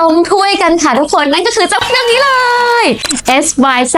ทรงถ้วยกันค่ะทุกคนนั่นก็คือเจ้าเครื่องนี้เลย SYZ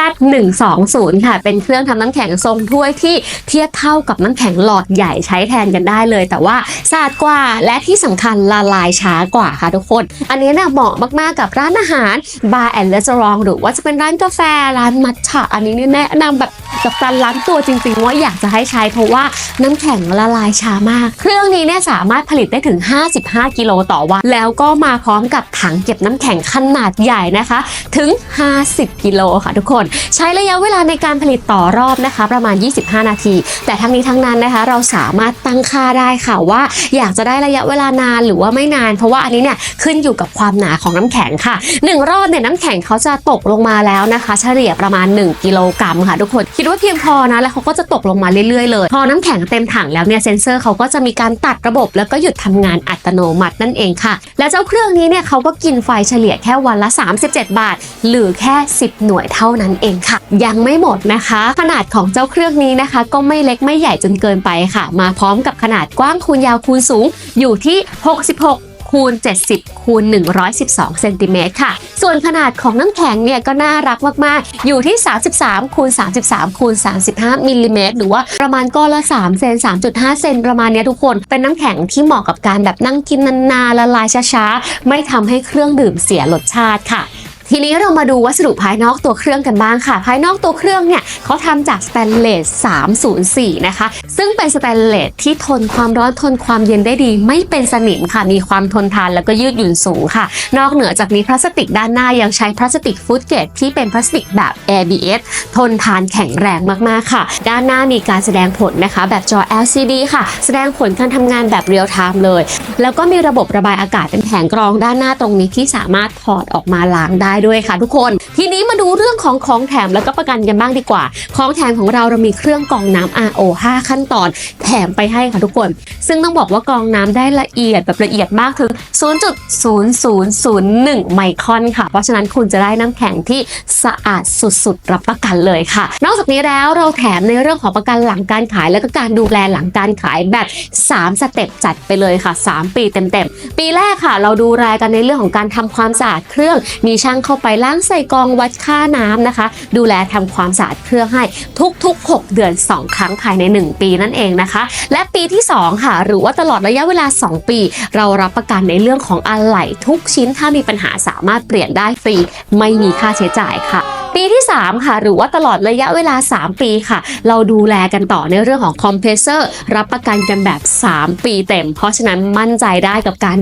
120ค่ะ เป็นเครื่องทำน้ำแข็งทรงถ้วยที่เทียบเท่ากับน้ำแข็งหลอดใหญ่ใช้แทนกันได้เลย แต่ว่าสะอาดกว่าและที่สำคัญละลายช้ากว่าค่ะทุกคน อันนี้เนี่ยเหมาะมากๆกับร้านอาหารบาร์แอนด์เลสรองหรือว่าจะเป็นร้านกาแฟร้านมัทฉะอันนี้นี่แนะนำแบบ กับการล้างตัวจริงๆว่าอยากจะให้ใช้เพราะว่าน้ำแข็งละลายช้ามาก เครื่องนี้เนี่ยสามารถผลิตได้ถึง 55 กิโลต่อวัน แล้วก็มาพร้อมกับถังเก็บน้ำแข็งขนาดใหญ่นะคะ ถึง 50 กิโลค่ะทุกคน ใช้ระยะเวลาในการผลิตต่อรอบนะคะ ประมาณ 25 นาที แต่ทั้งนี้ทั้งนั้นนะคะ เราสามารถตั้งค่าได้ค่ะว่า อยากจะได้ระยะเวลานานหรือว่าไม่นาน เพราะว่าอันนี้เนี่ยขึ้นอยู่กับความหนาของน้ำแข็งค่ะหนึ่งรอบเนี่ยน้ำแข็งเขาจะตกลงมาแล้วนะคะ เฉลี่ยประมาณ 1 กิโลกรัมค่ะทุกคนคิดว่าเพียงพอนะแล้วเขาก็จะตกลงมาเรื่อยๆเลย พอน้ำแข็งเต็มถังแล้วเนี่ยเซนเซอร์เขาก็จะมีการตัดระบบแล้วก็หยุดทำงานอัตโนมัตินั่นเองค่ะ และเจ้าเครื่องนี้เนี่ยเขาก็กินไฟเฉลี่ยแค่วันละ 37 บาท หรือแค่ 10 หน่วยเท่านั้นเองค่ะ ยังไม่หมดนะคะ ขนาดของเจ้าเครื่องนี้นะคะ ก็ไม่เล็กไม่ใหญ่จนเกินไปค่ะ มาพร้อมกับขนาดกว้างคูณยาวคูณสูงอยู่ที่ 66 คูณ 70 คูณ 112 เซนติเมตรค่ะ ส่วนขนาดของน้ำแข็งเนี่ยก็น่ารักมาก ๆ อยู่ที่ 33 คูณ 33 คูณ 35 มิลลิเมตรหรือว่าประมาณก้อนละ 3 เซน 3.5 เซนประมาณเนี้ยทุกคน เป็นน้ำแข็งที่เหมาะกับการแบบนั่งกินนาน ๆ ละลายช้า ๆ ไม่ทำให้เครื่องดื่มเสียรสชาติค่ะ ทีนี้เรามาดูวัสดุภายนอกตัวเครื่องกันบ้างค่ะ ภายนอกตัวเครื่องเนี่ยเขาทำจากสแตนเลส 304 นะคะ ซึ่งเป็นสแตนเลสที่ทนความร้อนทนความเย็นได้ดี ไม่เป็นสนิมค่ะ มีความทนทานแล้วก็ยืดหยุ่นสูงค่ะ นอกเหนือจากนี้พลาสติกด้านหน้ายังใช้พลาสติกฟูดเกรดที่เป็นพลาสติกแบบ ABS ทนทานแข็งแรงมากๆค่ะ ด้านหน้ามีการแสดงผลนะคะ แบบจอ LCD ค่ะ แสดงผลการทำงานแบบเรียลไทม์เลย แล้วก็มีระบบระบายอากาศเป็นแผงกรองด้านหน้าตรงนี้ที่สามารถถอดออกมาล้างได้ด้วยค่ะทุกคน ทีนี้มาดูเรื่องของของแถมแล้วก็ประกันกันบ้างดีกว่า ของแถมของเราเรามีเครื่องกรองน้ำ RO 5 ขั้นตอน แถมไปให้ค่ะทุกคน ซึ่งต้องบอกว่ากรองน้ำได้ละเอียดแบบละเอียดมากถึง 0.0001 ไมครอนค่ะ เพราะฉะนั้นคุณจะได้น้ำแข็งที่สะอาดสุดๆ รับประกันเลยค่ะ นอกจากนี้แล้วเราแถมในเรื่องของประกันหลังการขาย แล้วก็การดูแลหลังการขายแบบ 3 สเต็ปจัดไปเลยค่ะ 3 ปีเต็มๆ ปีแรกค่ะ เราดูแลกันในเรื่องของการทำความสะอาดเครื่อง มีช่างเข้าไปล้างใส่กองวัดค่าน้ำนะคะ ดูแลทำความสะอาดเครื่องให้ทุกๆ 6 เดือน 2 ครั้งภายใน 1 ปีนั่นเองนะคะ และปีที่ 2 ค่ะ หรือว่าตลอดระยะเวลา 2 ปี เรารับประกันในเรื่องของอะไหล่ทุกชิ้นถ้ามีปัญหาสามารถเปลี่ยนได้ฟรี ไม่มีค่าใช้จ่ายค่ะปีที่ 3 ค่ะ หรือว่าตลอดระยะเวลา 3 ปีค่ะ เราดูแลกันต่อในเรื่องของคอมเพรสเซอร์ รับประกันกันแบบ 3 ปีเต็ม เพราะฉะนั้นมั่นใจได้กับการดู